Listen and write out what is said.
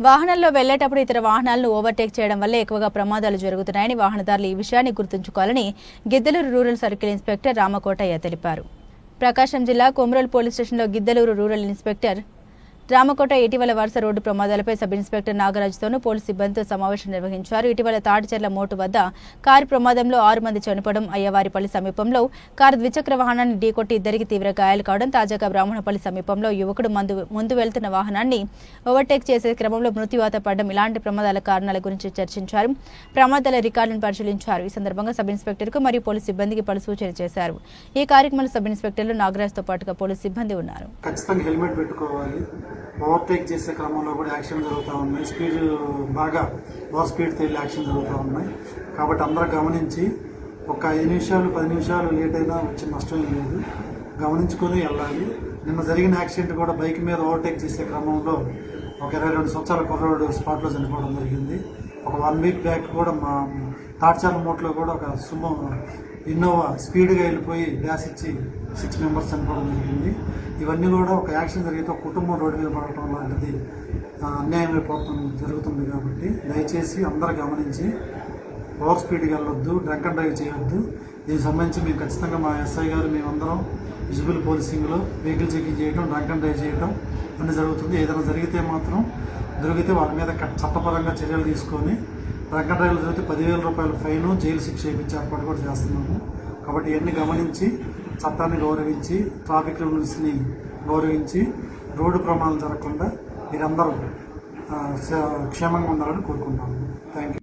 వాహనాల్లో వెళ్ళేటప్పుడు ఇతర వాహనాలను ఓవర్టేక్ చేయడం వల్ల ఎక్కువగా ప్రమాదాలు జరుగుతున్నాయని వాహనదారులు ఈ విషయాన్ని గుర్తుంచుకోవాలని Giddalur rural circle inspector Ramakotaiah తెలిపారు. ప్రకాశం జిల్లా కొమరల్ పోలీస్ స్టేషన్లో గిద్దలూరు రూరల్ ఇన్స్పెక్టర్ రామకోట ఇటీవల వరుస రోడ్డు ప్రమాదాలపై సబ్ ఇన్స్పెక్టర్ నాగరాజుతోనూ పోలీసు సిబ్బందితో సమావేశం నిర్వహించారు. ఇటీవల తాటిచెర్ల మోటు వద్ద కారు ప్రమాదంలో ఆరు మంది చనిపోవడం అయ్యవారిపల్లి సమీపంలో కారు ద్విచక్ర వాహనాన్ని ఢీకొట్టి ఇద్దరికి తీవ్ర గాయాలు కావడం తాజాగా బ్రాహ్మణపల్లి సమీపంలో యువకుడు మందు ముందు వెళ్తున్న వాహనాన్ని ఓవర్టేక్ చేసే క్రమంలో మృత్యువాత పడడం ఇలాంటి ప్రమాదాల కారణాల గురించి చర్చించారు. ప్రమాదాల రికార్డులను పరిశీలించారు. ఈ సందర్భంగా సబ్ ఇన్స్పెక్టర్కు మరియు పోలీసు సిబ్బందికి పలు సూచనలు చేశారు. ఈ కార్యక్రమంలో సబ్ ఇన్స్పెక్టర్లు నాగరాజ్తో పాటుగా పోలీసు సిబ్బంది ఉన్నారు. ఖచ్చితంగా హెల్మెట్ పెట్టుకోవాలి. ఓవర్టేక్ చేసే క్రమంలో కూడా యాక్షన్ జరుగుతూ ఉన్నాయి. స్పీడ్ బాగా ఓవర్ స్పీడ్తో వెళ్ళి యాక్షన్ జరుగుతూ ఉన్నాయి. కాబట్టి అందరూ గమనించి ఒక ఐదు నిమిషాలు పది నిమిషాలు లేట్ అయినా వచ్చే నష్టం లేదు. గమనించుకొని వెళ్ళాలి. నిన్న జరిగిన యాక్సిడెంట్ కూడా బైక్ మీద ఓవర్టేక్ చేసే క్రమంలో ఒక ఇరవై రెండు సంవత్సరాల కుర్రోడు స్పాట్లో చనిపోవడం జరిగింది. ఒక వన్ వీక్ బ్యాక్ కూడా మా తాడ్చాల మోట్లో కూడా ఒక సుమో ఇన్నోవా స్పీడ్గా వెళ్ళిపోయి గ్యాస్ ఇచ్చి సిక్స్ మెంబర్స్ చనిపోవడం జరిగింది. ఇవన్నీ కూడా ఒక యాక్షన్ జరిగితే ఒక కుటుంబం రోడ్డు మీద పడటం లాంటిది ఆ, అన్యాయం జరుగుతుంది కాబట్టి దయచేసి అందరూ గమనించి ఓవర్ స్పీడ్కి వెళ్ళొద్దు డ్రంక్ అండ్ డ్రైవ్ చేయొద్దు. దీనికి సంబంధించి మేము ఖచ్చితంగా మా ఎస్ఐ గారు మేమందరం విజిబుల్ పోలీసింగ్లో వెహికల్ చెకింగ్ చేయడం డ్రంక్ అండ్ డ్రైవ్ చేయడం అన్నీ జరుగుతుంది. ఏదైనా జరిగితే మాత్రం దొరికితే వాళ్ళ మీద చట్టపరంగా చర్యలు తీసుకొని డ్రంక్ అండ్ జరిగితే పదివేల రూపాయల ఫైన్ జైలు శిక్ష ఇప్పించే ఏర్పాటు కూడా చేస్తున్నాము. కాబట్టి ఇవన్నీ గమనించి చట్టాన్ని గౌరవించి ట్రాఫిక్ రూల్స్ని గౌరవించి రోడ్డు ప్రమాదాలు జరగకుండా మీరందరూ క్షేమంగా ఉండాలని కోరుకుంటాము థ్యాంక్ యూ